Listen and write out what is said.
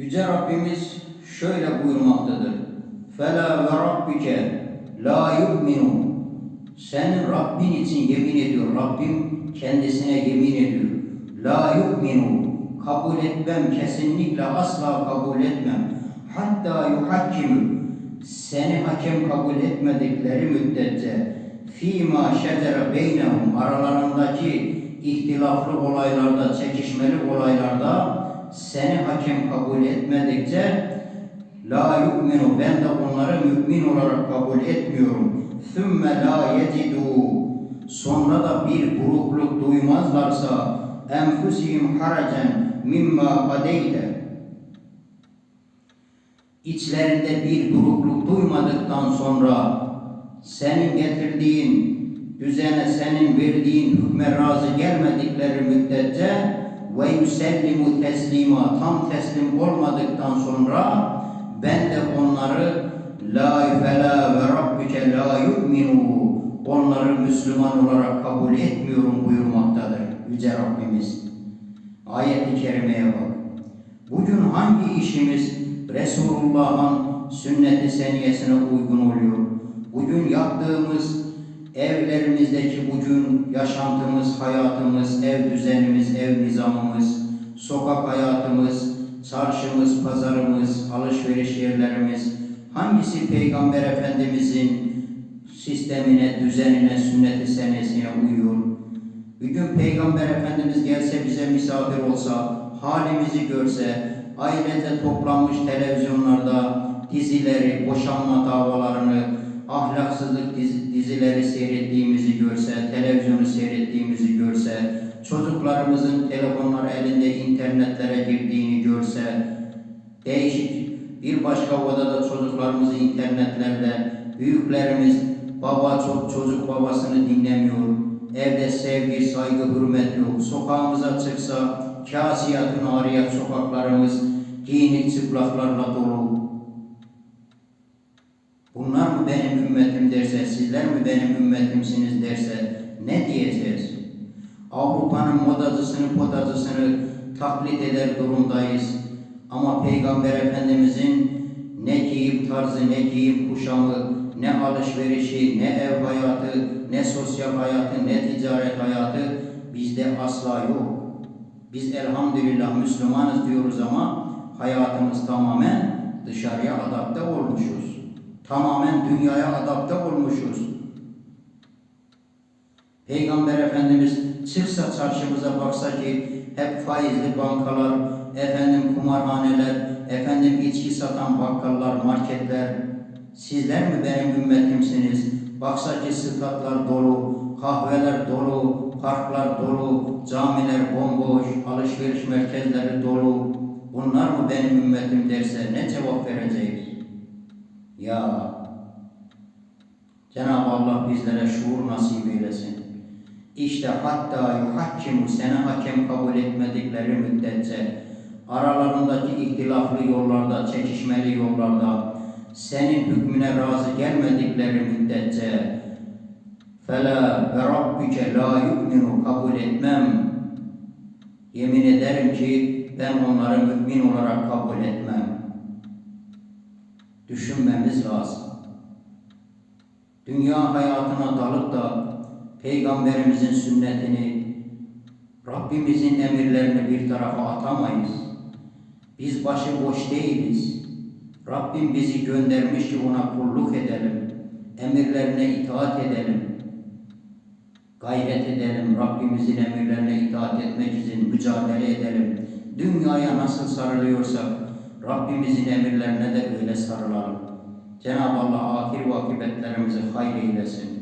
Yüce Rabbimiz şöyle buyurmaktadır. Ve rabbike la yu'minu. Senin Rabbin için yemin ediyor. Rabbim kendisine yemin ediyor. La yu'minu. Kabul etmem, kesinlikle asla kabul etmem. Hatta yuhakkimu. Seni hakem kabul etmedikleri müddetçe fîmâ şecere beynehum aralarındaki ihtilaflı olaylarda, çekişmeli olaylarda seni hakem kabul etmedikçe la yu'minu ben de onları mümin olarak kabul etmiyorum. Sümme la yecidu sonra da bir burukluk duymazlarsa enfusihim haracen mimma kadeyte içlerinde bir burukluk duymadıktan sonra senin getirdiğin düzene, senin verdiğin hükme razı gelmedikleri müddetçe ve yusellimu teslima tam teslim olmadıktan sonra ben de onları la fela ve rabbike la yu'minu onları Müslüman olarak kabul etmiyorum buyurmaktadır Yüce Rabbimiz. Ayet-i kerimeye bak. Bugün hangi işimiz Resulullah'ın sünnet-i seniyesine uygun oluyor? Bugün yaptığımız evlerimizdeki bugün yaşantımız, hayatımız, ev düzenimiz, ev nizamımız, sokak hayatımız, çarşımız, pazarımız, alışveriş yerlerimiz hangisi Peygamber Efendimizin sistemine, düzenine, sünnet-i senesine uyuyor? Bir gün Peygamber Efendimiz gelse bize misafir olsa, halimizi görse, ailece toplanmış televizyonlarda dizileri, boşanma davalarını, ahlaksızlık dizi- dizileri seyrettiğimizi görse, televizyonu seyrettiğimizi görse, çocuklarımızın telefonlar elinde internetlere girdiğini görse, değişik bir başka odada çocuklarımızı internetlerde, büyüklerimiz baba çok çocuk babasını dinlemiyor, evde sevgi, saygı, hürmet yok, sokağımıza çıksa kasiyatın ariyat sokaklarımız giyinik çıplaklarla dolu. Benim ümmetim derse, sizler mi benim ümmetimsiniz derse ne diyeceğiz? Avrupa'nın modacısını, podacısını taklit eder durumdayız. Ama Peygamber Efendimizin ne giyim tarzı, ne giyim kuşamı, ne alışverişi, ne ev hayatı, ne sosyal hayatı, ne ticaret hayatı bizde asla yok. Biz elhamdülillah Müslümanız diyoruz ama hayatımız tamamen dışarıya adapte olmuşuz. Tamamen dünyaya adapte olmuşuz. Peygamber Efendimiz çıksa çarşımıza baksa ki hep faizli bankalar, efendim kumarhaneler, efendim içki satan bakkallar, marketler. Sizler mi benim ümmetimsiniz? Baksa ki statlar dolu, kahveler dolu, parklar dolu, camiler bomboş, alışveriş merkezleri dolu. Bunlar mı benim ümmetim derse ne cevap vereceğiz? Ya Cenab-ı Allah bizlere şuur nasip eylesin. İşte hatta yuhakkimu seni hakem kabul etmedikleri müddetçe aralarındaki ihtilaflı yollarda, çekişmeli yollarda senin hükmüne razı gelmedikleri müddetçe fela ve rabbike la yu'minu kabul etmem. Yemin ederim ki ben onları mümin olarak kabul etmem. Düşünmemiz lazım. Dünya hayatına dalıp da Peygamberimizin sünnetini, Rabbimizin emirlerini bir tarafa atamayız. Biz başıboş değiliz. Rabbim bizi göndermiş ki ona kulluk edelim. Emirlerine itaat edelim. Gayret edelim. Rabbimizin emirlerine itaat etmek için mücadele edelim. Dünyaya nasıl sarılıyorsak Rabbimizin emirlerine de öyle sarılalım. Cenab-ı Allah ahir vakibetlerimizi hayır eylesin.